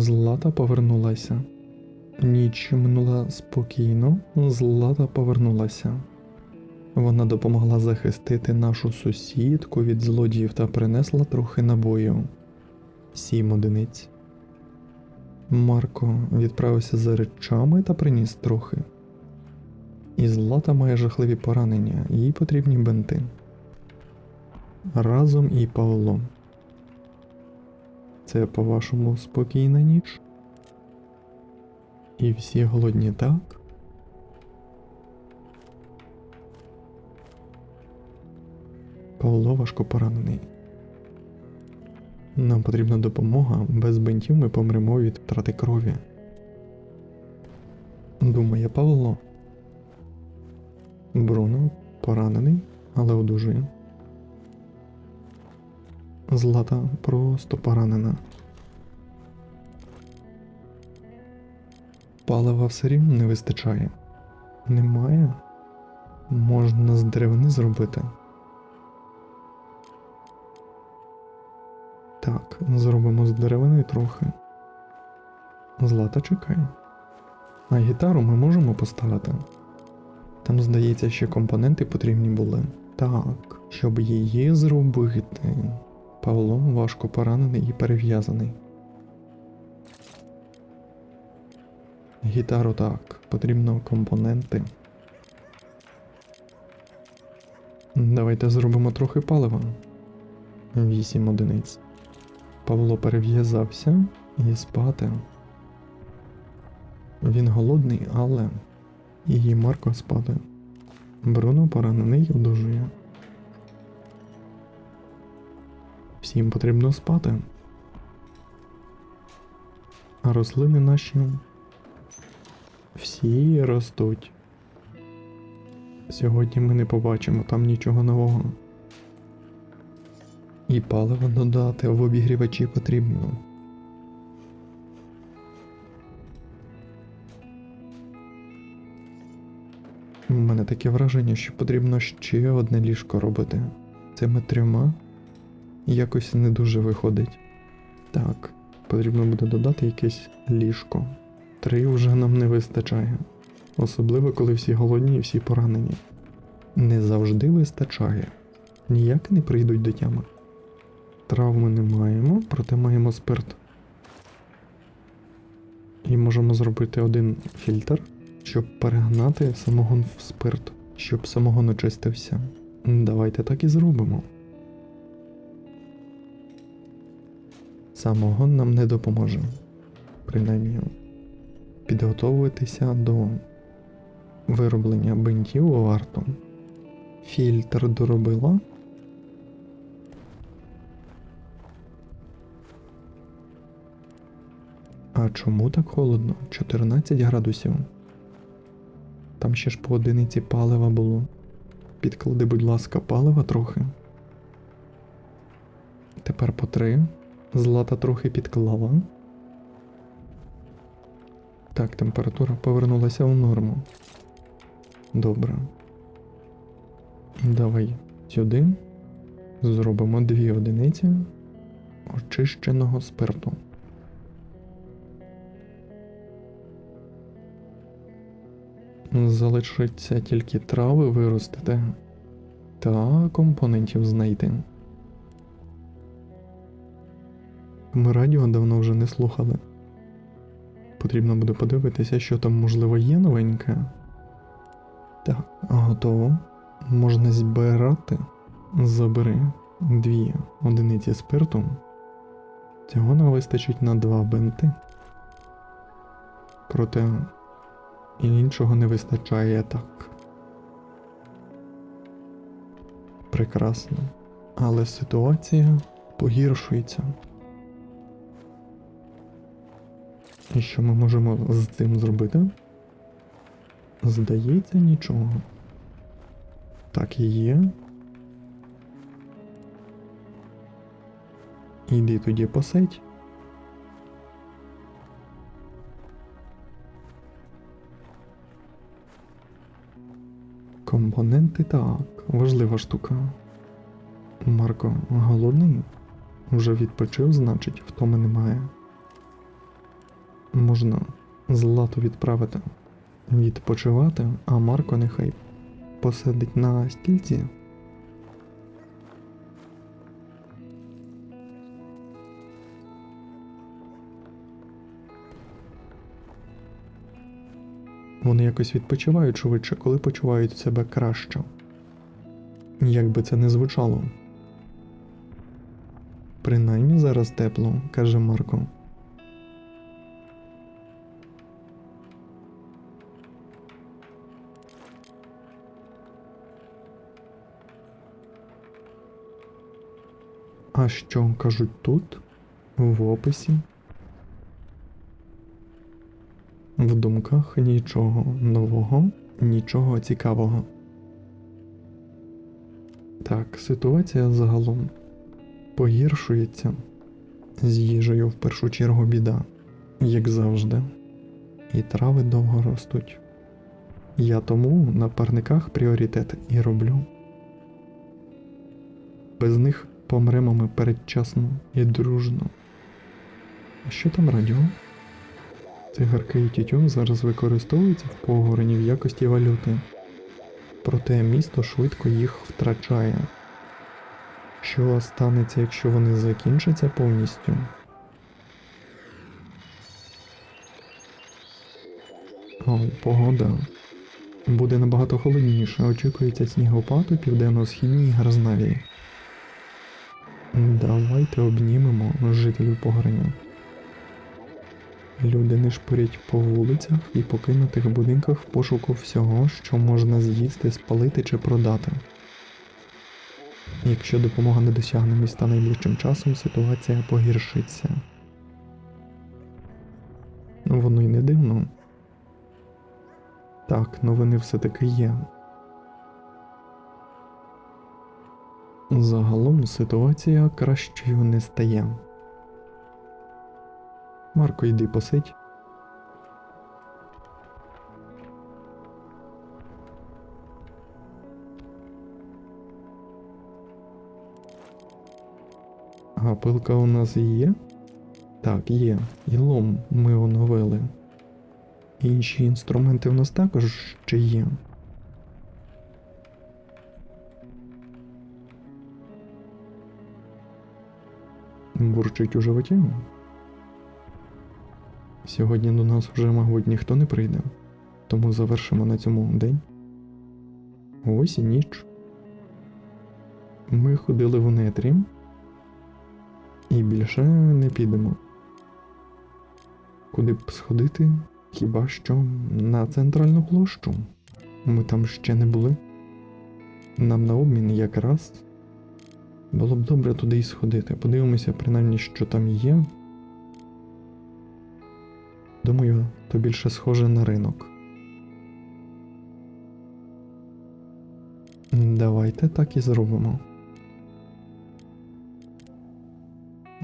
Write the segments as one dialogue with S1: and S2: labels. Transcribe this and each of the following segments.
S1: Злата повернулася. Ніч минула спокійно, Злата повернулася. Вона допомогла захистити нашу сусідку від злодіїв та принесла трохи набою. Сім одиниць. Марко відправився за речами та приніс трохи. І Злата має жахливі поранення, їй потрібні бенти. Разом і Павло. Це, по-вашому, спокійна ніч? І всі голодні так? Павло важко поранений. Нам потрібна допомога, без бинтів ми помремо від втрати крові. Думає Павло. Бруно поранений, але одужує. Злата просто поранена. Палива все рівно не вистачає. Немає. Можна з деревини зробити. Так, зробимо з деревини трохи. Злата чекає. А гітару ми можемо поставити. Там, здається, ще компоненти потрібні були. Так, щоб її зробити. Павло важко поранений і перев'язаний. Гітару так, потрібно компоненти. Давайте зробимо трохи палива. Вісім одиниць. Павло перев'язався і спати. Він голодний, але і Марко спати. Бруно поранений одужує. Всім потрібно спати. А рослини наші всі ростуть. Сьогодні ми не побачимо там нічого нового. І паливо додати в обігрівачі потрібно. У мене таке враження, що потрібно ще одне ліжко робити. Цими трьома якось не дуже виходить. Так, потрібно буде додати якесь ліжко. Три вже нам не вистачає. Особливо, коли всі голодні і всі поранені. Не завжди вистачає. Ніяк не прийдуть до тями. Травми не маємо, проте маємо спирт. І можемо зробити один фільтр, щоб перегнати самогон в спирт, щоб самогон очистився. Давайте так і зробимо. Самогон нам не допоможе. Принаймні, підготовуватися до вироблення бинтів варто. Фільтр доробила. А чому так холодно? 14 градусів. Там ще ж по одиниці палива було. Підклади, будь ласка, палива трохи. Тепер по три. Злата трохи підклала. Так, температура повернулася в норму. Добре. Давай сюди. Зробимо дві одиниці очищеного спирту. Залишиться тільки трави виростити та компонентів знайти. Ми радіо давно вже не слухали. Потрібно буде подивитися, що там можливо є новеньке. Так, готово. Можна збирати. Забери дві одиниці спирту. Цього нам вистачить на два бенти. Проте іншого не вистачає так. Прекрасно. Але ситуація погіршується. І що ми можемо з цим зробити? Здається, нічого. Так і є. Іди тоді посидь. Компоненти так, важлива штука. Марко голодний? Вже відпочив, значить, втоми немає. Можна злату відправити відпочивати, а Марко нехай посидить на стільці. Вони якось відпочивають швидше, коли почувають себе краще. Як би це не звучало. Принаймні зараз тепло, каже Марко. А що кажуть тут? В описі? В думках нічого нового, нічого цікавого. Так, ситуація загалом погіршується. З їжею в першу чергу біда, як завжди. І трави довго ростуть. Я тому на парниках пріоритет і роблю. Без них помремо ми передчасно і дружно. А що там радіо? Цигарки і тютюн зараз використовуються в погорені в якості валюти. Проте місто швидко їх втрачає. Що станеться, якщо вони закінчаться повністю? О, погода. Буде набагато холодніше. Очікується снігопад у південно-східній Гарзнавії. Давайте обнімемо жителів погорення. Люди не шпорять по вулицях і покинутих будинках в пошуку всього, що можна з'їсти, спалити чи продати. Якщо допомога не досягне міста найближчим часом, ситуація погіршиться. Воно й не дивно. Так, новини все-таки є. Загалом ситуація кращою не стає. Марко, йди посидь. А пилка у нас є? Так, є. І лом ми оновили. Інші інструменти в нас також ще є. Бурчить у животі. Сьогодні до нас вже, мабуть, ніхто не прийде, тому завершимо на цьому день. Ось і ніч. Ми ходили в нетрі і більше не підемо. Куди б сходити? Хіба що на центральну площу? Ми там ще не були. Нам на обмін якраз було б добре туди й сходити. Подивимося, принаймні, що там є. Думаю, то більше схоже на ринок. Давайте так і зробимо.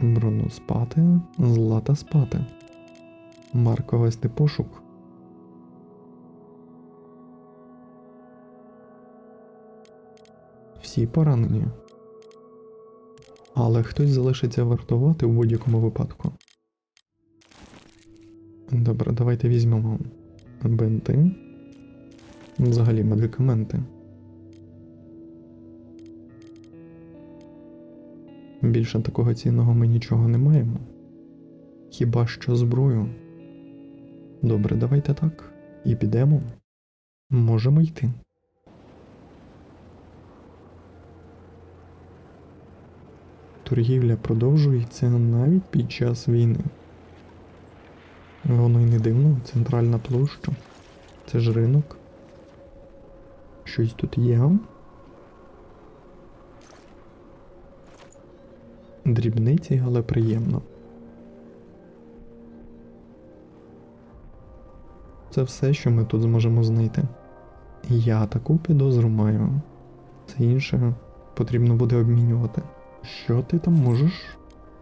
S1: Бруно спати, злата спати. Марко вести пошук. Всі поранені. Але хтось залишиться вартувати в будь-якому випадку. Добре, давайте візьмемо бинти. Взагалі медикаменти. Більше такого цінного ми нічого не маємо. Хіба що зброю. Добре, давайте так. І підемо. Можемо йти. Торгівля продовжується навіть під час війни. Воно й не дивно, центральна площа. Це ж ринок. Щось тут є. Дрібниці, але приємно. Це все, що ми тут зможемо знайти. Я таку підозру маю. Це інше потрібно буде обмінювати. Що ти там можеш?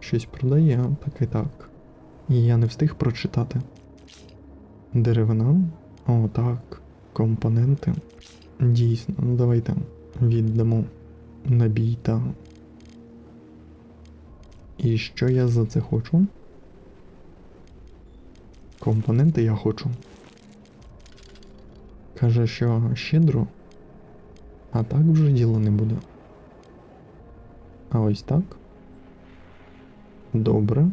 S1: Щось продає, так і так. І я не встиг прочитати. Деревина? О, так. Компоненти. Дійсно, ну давайте віддамо набій та. І що я за це хочу? Компоненти я хочу. Каже, що щедро. А так вже діла не буде. А ось так. Добре.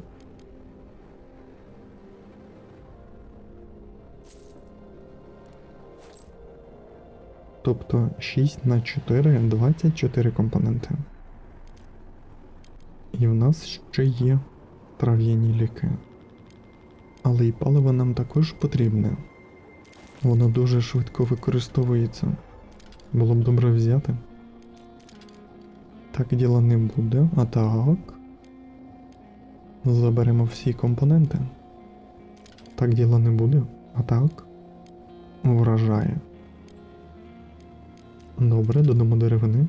S1: Тобто 6 на 4 24 компоненти. І в нас ще є трав'яні ліки. Але і паливо нам також потрібне. Воно дуже швидко використовується. Було б добре взяти. Так діла не буде, а так. Заберемо всі компоненти. Так діла не буде, а так. Вражає. Добре, додамо деревини.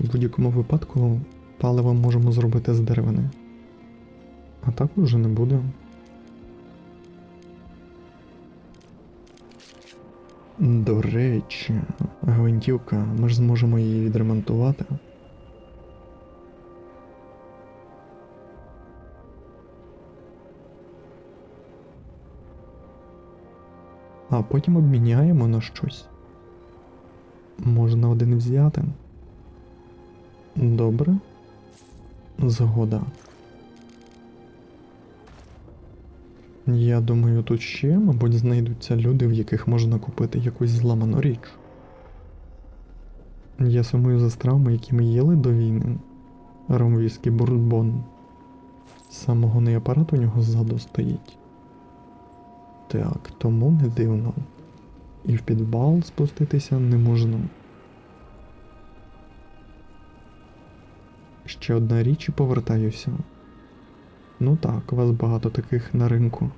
S1: В будь-якому випадку паливо можемо зробити з деревини. А так уже не буде. До речі, гвинтівка, ми ж зможемо її відремонтувати. Потім обміняємо на щось. Можна один взяти. Добре. Згода. Я думаю, тут ще, мабуть, знайдуться люди, в яких можна купити якусь зламану річ. Я сумую за стравами, які ми їли до війни. Ром віскі бурбон. Самогонний апарат у нього ззаду стоїть. Так, тому не дивно. І в підвал спуститися не можна. Ще одна річ і повертаюся. Ну так, вас багато таких на ринку.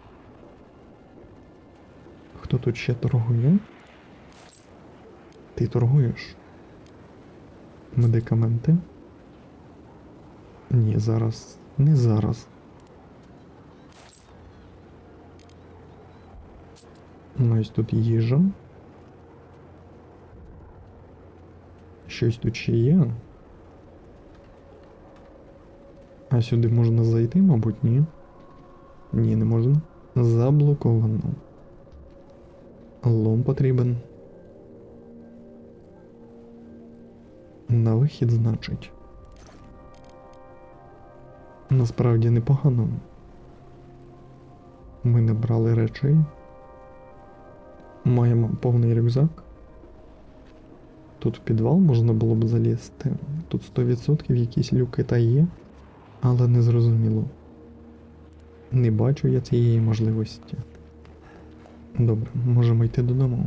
S1: Хто тут ще торгує? Ти торгуєш? Медикаменти? Ні, зараз. Не зараз. Ось тут їжа. Щось тут ще є. А сюди можна зайти, мабуть, ні. Ні, не можна. Заблоковано. Лом потрібен. На вихід, значить. Насправді непогано. Ми не брали речей. Маємо повний рюкзак. Тут в підвал можна було б залізти. Тут 100% якісь люки та є, але не зрозуміло. Не бачу я цієї можливості. Добре, можемо йти додому.